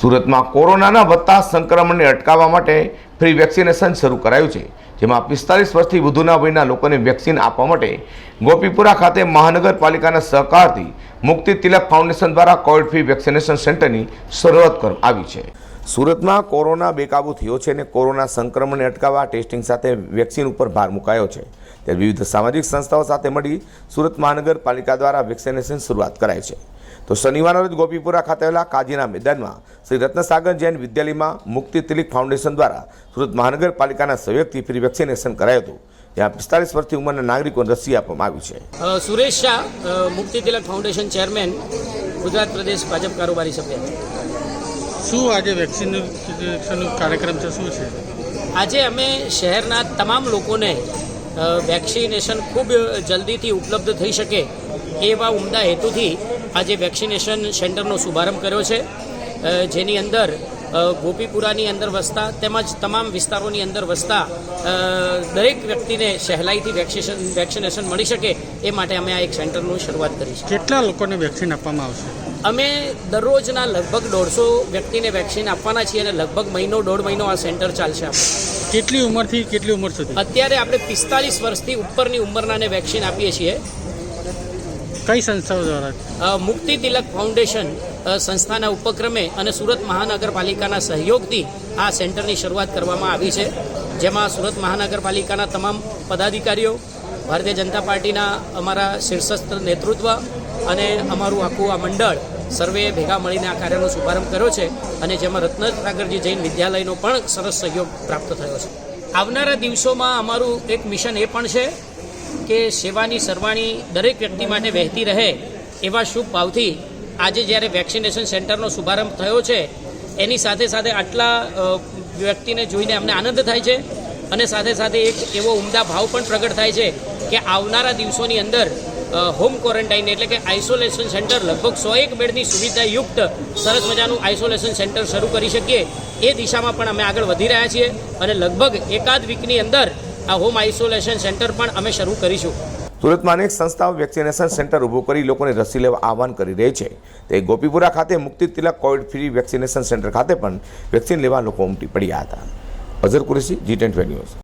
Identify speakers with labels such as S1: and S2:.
S1: સુરતમાં કોરોનાના વધતા સંક્રમણને અટકાવવા માટે ફ્રી વેક્સિનેશન શરૂ કરાયું છે, જેમાં પિસ્તાલીસ વર્ષથી વધુના વયના લોકોને વેક્સિન આપવા માટે ગોપીપુરા ખાતે મહાનગરપાલિકાના સહકારથી મુક્તિ તિલક ફાઉન્ડેશન દ્વારા કોવિડ ફ્રી વેક્સિનેશન સેન્ટરની શરૂઆત કરવામાં આવી છે. સુરતમાં કોરોના બેકાબૂ થયો છે અને કોરોના સંક્રમણને અટકાવવા ટેસ્ટિંગ સાથે વેક્સિન ઉપર ભાર મુકાયો છે. ત્યારે વિવિધ સામાજિક સંસ્થાઓ સાથે મળી સુરત મહાનગરપાલિકા દ્વારા વેક્સિનેશન શરૂઆત કરાઈ છે. તો શનિવારના રોજ ગોપીપુરા ખાતે આવેલા કાજીના મેદાનમાં શ્રી રત્નસાગર જૈન વિદ્યાલયમાં મુક્તિ તિલક ફાઉન્ડેશન દ્વારા સુરત મહાનગરપાલિકાના સહયોગથી ફ્રી વેક્સિનેશન કરાયું હતું. જ્યાં પિસ્તાલીસ વર્ષથી ઉંમરના નાગરિકોને રસી આપવામાં આવી છે.
S2: સુરેશ શાહ મુક્તિ તિલક ફાઉન્ડેશન ચેરમેન, ગુજરાત પ્રદેશ ભાજપ કારોબારી સભ્ય.
S3: શું આજે વેક્સિનેશન કાર્યક્રમ છે? શું છે?
S2: આજે અમે શહેરના તમામ લોકોને વેક્સિનેશન ખૂબ જલ્દીથી ઉપલબ્ધ થઈ શકે એવા ઉમદા હેતુથી આજે વેક્સિનેશન સેન્ટરનો શુભારંભ કર્યો છે. જેની અંદર ગોપીપુરાની અંદર વસતા તેમજ તમામ વિસ્તારોની અંદર વસતા દરેક વ્યક્તિને સહેલાઈથી વેક્સિનેશન વેક્સિનેશન મળી શકે એ માટે અમે આ એક સેન્ટરનું શરૂઆત કરી છે.
S3: કેટલા લોકોને વેક્સિન આપવામાં આવશે?
S2: અમે દરરોજના લગભગ દોઢસો વ્યક્તિને વેક્સિન આપવાના છીએ અને લગભગ મહિનો દોઢ મહિનો આ સેન્ટર ચાલશે આપણું.
S3: કેટલી ઉંમરથી કેટલી ઉંમર સુધી?
S2: અત્યારે આપણે પિસ્તાલીસ વર્ષથી ઉપરની ઉંમરનાને વેક્સિન આપીએ છીએ.
S3: કઈ સંસ્થાઓ દ્વારા?
S2: મુક્તિ તિલક ફાઉન્ડેશન સંસ્થાના ઉપક્રમે અને સુરત મહાનગરપાલિકાના સહયોગથી આ સેન્ટરની શરૂઆત કરવામાં આવી છે. જેમાં સુરત મહાનગરપાલિકાના તમામ પદાધિકારીઓ, ભારતીય જનતા પાર્ટીના અમારા શીર્ષસ્થ નેતૃત્વ અને અમારું આખું આ મંડળ સર્વે ભેગા મળીને આ કાર્યનો શુભારંભ કર્યો છે અને જેમાં રત્નસાગરજી જૈન વિદ્યાલયનો પણ સરસ સહયોગ પ્રાપ્ત થયો છે. આવનારા દિવસોમાં અમારું એક મિશન એ પણ છે કે સેવાની સરવાણી દરેક વ્યક્તિ માટે વહેતી રહે એવા શુભ ભાવથી આજે જ્યારે વેક્સિનેશન સેન્ટરનો શુભારંભ થયો છે, એની સાથે સાથે આટલા વ્યક્તિને જોઈને અમને આનંદ થાય છે અને સાથે સાથે એક એવો ઉમદા ભાવ પણ પ્રગટ થાય છે કે આવનારા દિવસોની અંદર હોમ ક્વોરન્ટાઇન એટલે કે આઇસોલેશન સેન્ટર લગભગ સો એક બેડની સુવિધાયુક્ત સરસ મજાનું આઇસોલેશન સેન્ટર શરૂ કરી શકીએ, એ દિશામાં પણ અમે આગળ વધી રહ્યા છીએ અને લગભગ એકાદ વીકની અંદર આ હોમ આઇસોલેશન સેન્ટર પણ અમે શરૂ કરીશું.
S1: સુરતમાં અનેક સંસ્થાઓ વેક્સિનેશન સેન્ટર ઊભું કરી લોકોને રસી લેવા આહવાન કરી રહી છે. તે ગોપીપુરા ખાતે Mukti Tilak COVID free vaccination centre ખાતે પણ વેક્સિન લેવા લોકો ઉમટી પડ્યા હતા. Azhar Qureshi ji tent news